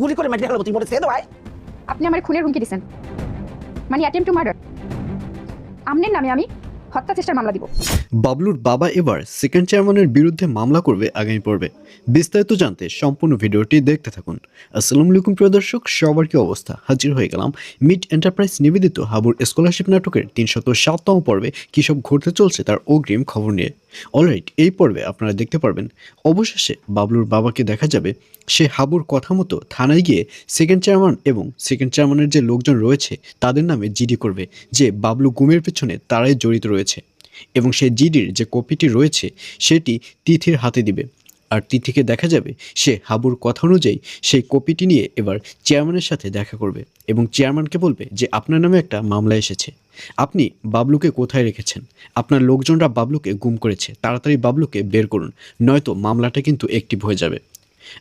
গুলি করে মাটি ফেলব তুই বলে ছেড়ে দে ভাই আপনি আমার খুনের হুমকি দিচ্ছেন মানে অ্যাটেম্প টু মার্ডার আমনের নামে আমি হত্যা চেষ্টার মামলা দিব। বাবলুর বাবা এবার সেকেন্ড চেয়ারম্যানের বিরুদ্ধে মামলা করবে আগামী পর্বে। বিস্তারিত জানতে সম্পূর্ণ ভিডিওটি দেখতে থাকুন। আসসালামু আলাইকুম প্রিয় দর্শক সবার কি অবস্থা? হাজির হয়ে গেলাম মিড এন্টারপ্রাইজ নিবেদিত হাবুর স্কলারশিপ নাটকের তিনশত সাততম পর্বে। কী সব ঘটতে চলছে তার অগ্রিম খবর নিয়ে। অলরাইট এই পর্বে আপনারা দেখতে পারবেন, অবশেষে বাবলুর বাবাকে দেখা যাবে সে হাবুর কথা মতো থানায় গিয়ে সেকেন্ড চেয়ারম্যান এবং সেকেন্ড চেয়ারম্যানের যে লোকজন রয়েছে, তাদের নামে জিডি করবে, যে বাবলু গুমের পেছনে তারাই জড়িত রয়েছে এবং সে জিডির যে কপিটি রয়েছে, সেটি তিথির হাতে দিবে। আর তিথিকে দেখা যাবে, সে হাবুর কথা অনুযায়ী সেই কপিটি নিয়ে এবার চেয়ারম্যানের সাথে দেখা করবে এবং চেয়ারম্যানকে বলবে যে আপনার নামে একটা মামলা এসেছে। আপনি বাবলুকে কোথায় রেখেছেন? আপনার লোকজনরা বাবলুকে গুম করেছে। তাড়াতাড়ি বাবলুকে বের করুন, নয়তো মামলাটা কিন্তু অ্যাক্টিভ হয়ে যাবে।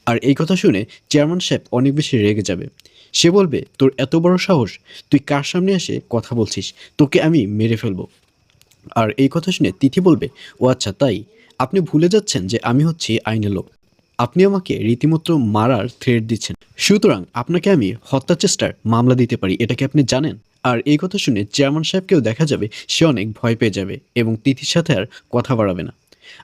আর এই কথা শুনে চেয়ারম্যান সাহেব অনেক বেশি রেগে যাবে। সে বলবে, তোর এত বড় সাহস, তুই কার সামনে এসে কথা বলছিস? তোকে আমি মেরে ফেলব। আর এই কথা শুনে তিথি বলবে, ও আচ্ছা তাই। আপনি ভুলে যাচ্ছেন যে আমি হচ্ছি আইনের লোক। আপনি আমাকে রীতিমতো মারার থ্রেট দিচ্ছেন। সুতরাং আপনাকে আমি হত্যা চেষ্টার মামলা দিতে পারি, এটা কি আপনি জানেন? আর এই কথা শুনে চেয়ারম্যান সাহেবকেও দেখা যাবে সে অনেক ভয় পেয়ে যাবে এবং তিথির সাথে আর কথা বাড়াবে না।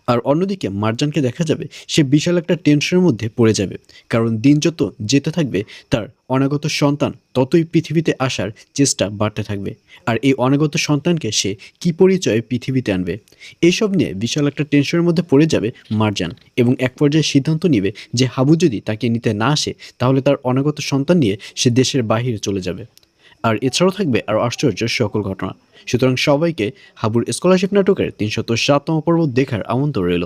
আর অন্যদিকে মার্জানকে দেখা যাবে সে বিশাল একটা টেনশনের মধ্যে পড়ে যাবে। কারণ দিন যত যেতে থাকবে, তার অনাগত সন্তান ততই পৃথিবীতে আসার চেষ্টা বাড়তে থাকবে। আর এই অনাগত সন্তানকে সে কি পরিচয়ে পৃথিবীতে আনবে? এইসব নিয়ে বিশাল একটা টেনশনের মধ্যে পড়ে যাবে মার্জান এবং এক পর্যায়ে সিদ্ধান্ত নিবে যে হাবু যদি তাকে নিতে না আসে, তাহলে তার অনাগত সন্তান নিয়ে সে দেশের বাহিরে চলে যাবে। আর এছাড়াও থাকবে আরও আশ্চর্য সকল ঘটনা। সুতরাং সবাইকে হাবুর স্কলারশিপ নাটকের তিনশত সাততম পর্ব দেখার আমন্ত্রণ রইল।